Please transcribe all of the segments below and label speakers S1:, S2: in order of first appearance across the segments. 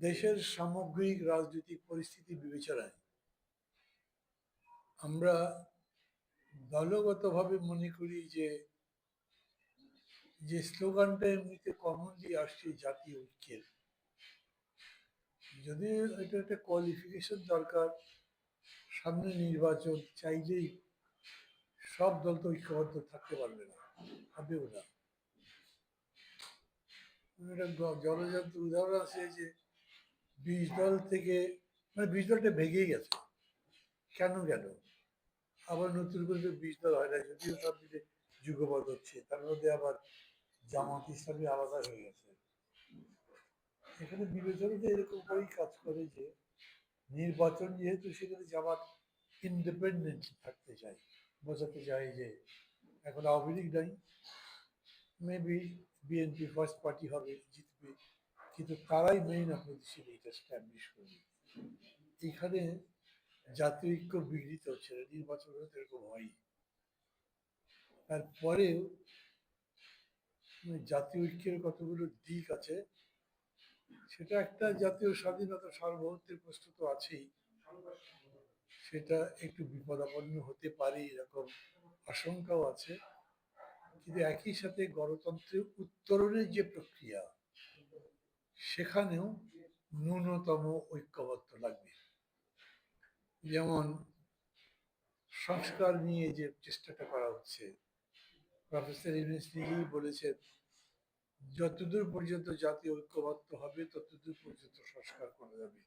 S1: দেশের সামগ্রিক রাজনৈতিক পরিস্থিতি বিবেচনায় আমরা দলগতভাবে মনে করি যে যে স্লোগানটা এমনিতে কমনলি আসছে জাতীয় ঐক্যের। যদি এটা একটা কোয়ালিফিকেশন দরকার, সামনে নির্বাচন চাইলেই সব দল তো ঐক্যবদ্ধ থাকতে পারবে না হবেও না। একটা উদাহরণ আছে যে বিশ দল থেকে মানে বিশ দলটা ভেঙেই গেছে। কেন গেল? আবার নতুন করে বিশ দল হয় না যদিও সব মিলে যুগপদ হচ্ছে, তার মধ্যে আবার জামাত ইসলামী আলাদা হয়ে গেছে। এখানে বিবেচনাতে এরকম করেই কাজ করে যে নির্বাচন যেহেতু, সেখানে জামাত ইন্ডিপেন্ডেন্ট থাকতে চায়, বোঝাতে চায় যে এখন আওয়ামী লীগ নাই মেবি বিএনপি ফার্স্ট পার্টি হবে, জিতবে। কিন্তু তারাই মেইন অপোজিশন এটা স্ট্যাবলিশ করবে। এখানে জাতীয় ঐক্য বিঘ্নিত হচ্ছে না, নির্বাচন এরকম হয়নি তারপরেও মানে জাতীয় ঐক্যের কতগুলো দিক আছে, সেটা একটা জাতীয় স্বাধীনতা সার্বভৌমত্বের প্রশ্ন তো আছেই। সেটা একটু বিপদাপন্ন হতে পারে এরকম আশঙ্কাও আছে। কিন্তু একই সাথে গণতন্ত্রের উত্তরণের যে প্রক্রিয়া সেখানেও ন্যূনতম ঐক্যবদ্ধ লাগবে। যেমন সংস্কার নিয়ে যে চেষ্টাটা করা হচ্ছে, প্রফেসর ইউনুস নিজেই বলেছেন, যতদূর পর্যন্ত জাতীয় ঐক্যবদ্ধ হবে, ততদূর পর্যন্ত সংস্কার করা যাবে।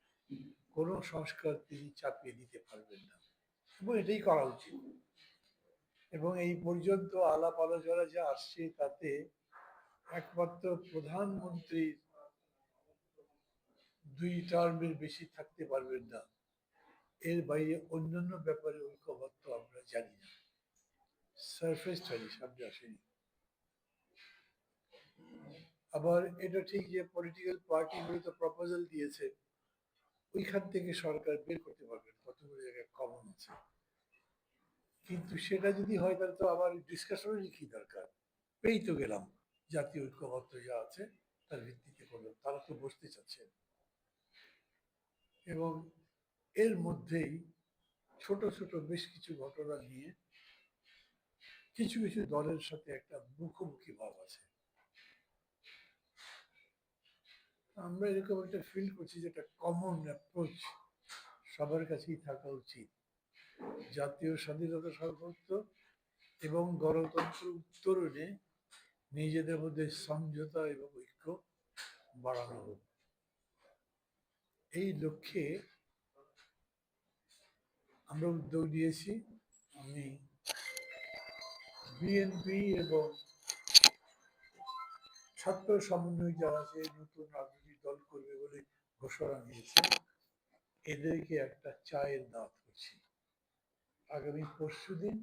S1: কোনো সংস্কার তিনি চাপিয়ে দিতে পারবেন না। এবং এটাই করা উচিত। এবং এই পর্যন্ত আলাপ আলোচনা যা আসছে, তাতে একমাত্র প্রধানমন্ত্রীর দুই টার্মের বেশি থাকতে পারবেন না। এর বাইরে অন্যান্য ব্যাপারে ঐক্যবদ্ধ আমরা জানি না। সারফেস জানি সামনে আসেনি। আবার এটা ঠিক যে পলিটিক্যাল পার্টিগুলো তো প্রপোজাল দিয়েছে, ওইখান থেকে সরকার বের করতে পারবেন, কতগুলো জায়গায় কমন আছে। কিন্তু সেটা যদি হয়, তাহলে তো আবার ডিসকাশনেরই কি দরকার? পেয়েই তো গেলাম। জাতীয় ঐক্যবদ্ধ যা আছে, তার ভিত্তিতে করলাম। তারা তো বসতে চাচ্ছেন এবং এর মধ্যেই ছোট ছোট বেশ কিছু ঘটনা নিয়ে কিছু কিছু দলের সাথে একটা মুখোমুখি ভাব আছে। আমরা এরকম একটা ফিল করছি যে একটা কমন অ্যাপ্রোচ সবার কাছেই থাকা উচিত। জাতীয় স্বাধীনতা সার্বভৌমত্ব এবং গণতন্ত্র উত্তরণে নিজেদের মধ্যে সমঝোতা এবং ঐক্য বাড়ানো হোক। এই লক্ষ্যে আমরা উদ্যোগ নিয়েছি। আমি বিএনপি এবং ছাত্র সমন্বয় যারা আছে, নতুন রাজনৈতিক দল করবে বলে ঘোষণা দিয়েছে। এদেরকে একটা চায়ের দাঁত করছি। আগামী পরশু দিন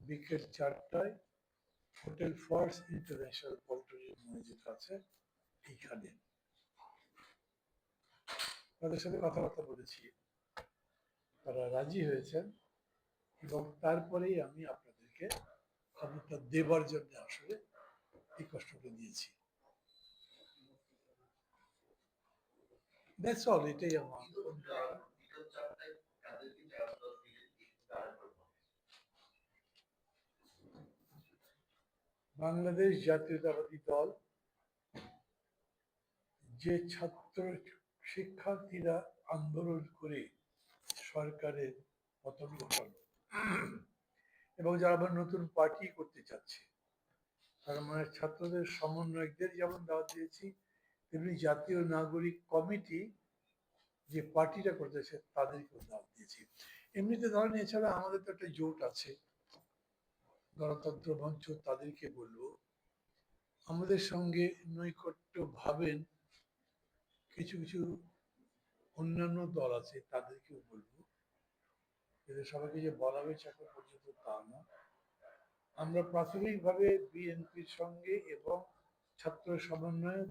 S1: বিকেল চারটায় হোটেল ফার্স্ট ইন্টারন্যাশনাল পল্টনের মসজিদ আছে, এইখানে। তাদের সাথে কথাবার্তা বলেছি। তারা রাজি হয়েছেন এবং তারপরেই আমি আপনাদেরকে খবরটা দেবার জন্য আসলে এই কষ্টটা দিয়েছি। অল এটাই আমার বাংলাদেশ জাতীয়তাবাদী দল যে ছাত্র শিক্ষার্থীরা আন্দোলন করে সরকারের পতন ঘটালো এবং যারা আবার নতুন পার্টি করতে চাচ্ছে, তার মানে ছাত্রদের সমন্বয়কদের যেমন দাওয়াত দিয়েছি, তেমনি জাতীয় নাগরিক কমিটি যে পার্টিটা করতেছে তাদেরকেও দাওয়াত দিয়েছি। এমনিতে ধরেন এছাড়া আমাদের তো একটা জোট আছে, গণতন্ত্র মঞ্চ, তাদেরকে বলব। আমাদের সঙ্গে নৈকট্য ভাবেন কিছু কিছু অন্যান্য দল আছে, তাদেরকেও বলব। এদের সবাইকে যে বলা হয়েছে এখন পর্যন্ত তা না। আমরা প্রাথমিকভাবে বিএনপির সঙ্গে এবং ছাত্র সমন্বয়ক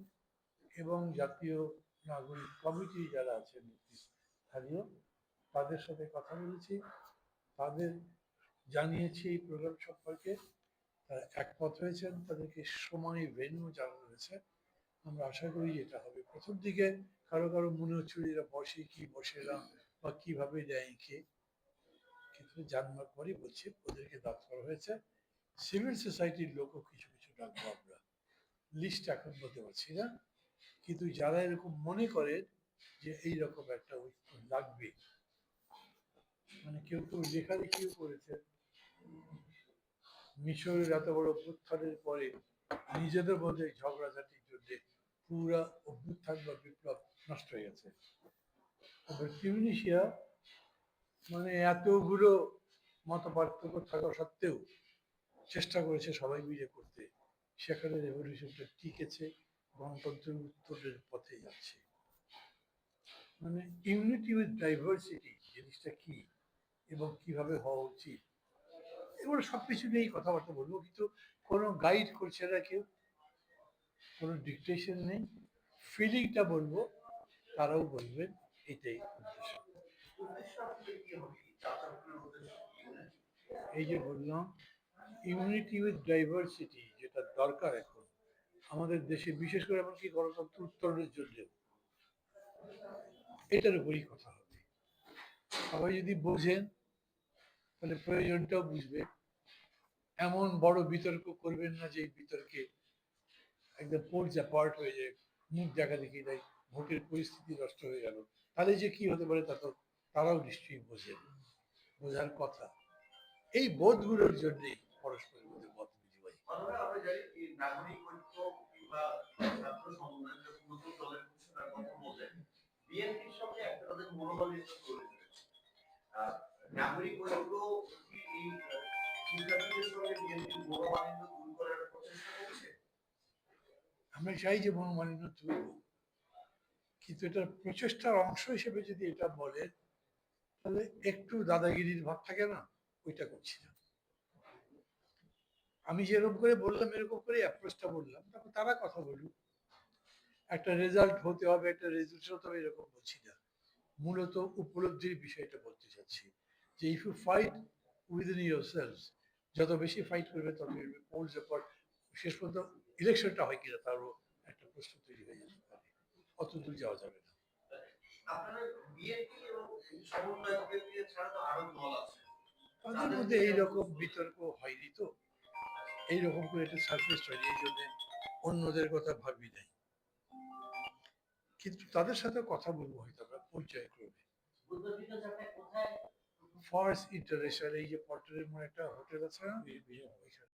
S1: এবং জাতীয় নাগরিক কমিটি যারা আছেন, স্থানীয়, তাদের সাথে কথা বলেছি। তাদের জানিয়েছি এই প্রোগ্রাম সম্পর্কে। তারা একমত হয়েছেন। তাদেরকে সময়, ভেন্যু জানানো হয়েছে। আমরা আশা করি এটা হবে। প্রথম দিকে কারও কারও মনে হচ্ছিল এরা বসে কি বসে না বা কীভাবে দেয় কে? কিন্তু জানবার পরে বলছে, ওদেরকে দাঁত করা হয়েছে। সিভিল সোসাইটির লোকও কিছু কিছু ডাকবো আমরা। লিস্ট এখন বলতে পারছি না। কিন্তু যারা এরকম মনে করেন যে এই রকম একটা লাগবে মানে কেউ কেউ লেখালেখিও করেছে। মিশরের এত বড় অভ্যুত্থানের পরে নিজেদের মধ্যে জন্য পুরা অভ্যুত্থান বা বিপ্লব নষ্ট হয়ে গেছে। আবার টিউনিশিয়া মানে এতগুলো মত পার্থক্য থাকা সত্ত্বেও চেষ্টা করেছে সবাই মিলে করতে। সেখানে রেভলিউশনটা টিকেছে, গণতন্ত্রের উত্তরের পথে যাচ্ছে। মানে ইউনিটি উইথ ডাইভার্সিটি জিনিসটা কি এবং কীভাবে হওয়া উচিত, এগুলো সবকিছু নিয়েই কথাবার্তা বলব, কিন্তু কোনো গাইড করছে না কেউ। কোনো ডিকটেশন নেই। ফিলিংটা বলব, তারাও বলবেন, এটাই? এই যে বললাম ইউনিটি উইথ ডাইভার্সিটি যেটা দরকার এখন, আমাদের দেশে বিশেষ করে এমনকি গণতন্ত্র উত্তরণের জন্য এটার উপরই কথা হবে। সবাই যদি বোঝেন, তাহলে প্রয়োজনটাও বুঝবে এমন বড় বিতর্ক করবেন না যে বিতর্কে একদম পোলস অ্যাপার্ট হয়ে যায় মুখ দেখা দেখিয়ে দেয়, ভোটের পরিস্থিতি নষ্ট হয়ে গেল। তাহলে যে কি হতে পারে তা তো তারাও নিশ্চয়ই বোঝেন, বোঝার কথা। এই বোধগুলোর জন্যই পরস্পরের মধ্যে মত
S2: নাগরিক ঐক্য কথা বলেন বিএনপির
S1: আমরা চাই যে মনোমালিন্য তুলব কিন্তু এটার প্রচেষ্টার অংশ হিসেবে যদি এটা বলে, তাহলে একটু দাদাগিরির ভাব থাকে না, ওইটা করছি না। আমি যেরকম করে বললাম, এরকম করে অ্যাপ্রোচটা বললাম, তারপর তারা কথা বলুক। একটা রেজাল্ট হতে হবে, একটা রেজাল্ট হতে হবে, এরকম বলছি না। মূলত উপলব্ধির বিষয়টা বলতে চাচ্ছি যে if you fight within yourselves যত বেশি ফাইট করবে, তত শেষ পর্যন্ত ইলেকশনটা হয় কিনা তারও একটা প্রশ্ন তৈরি হয়ে যেতে পারে অত দূর যাওয়া যাবে না। তাদের মধ্যে এইরকম বিতর্ক হয়নি তো। এইরকম করে একটা সারফেস হয়নি এই জন্য অন্যদের কথা ভাবি নাই। কিন্তু তাদের সাথে কথা বলব হয়তো আমরা পর্যায়ক্রমে। ফার্স্ট ইন্টারন্যাশনাল এই যে পল্টনের মনে একটা হোটেল আছে না? ওইখানে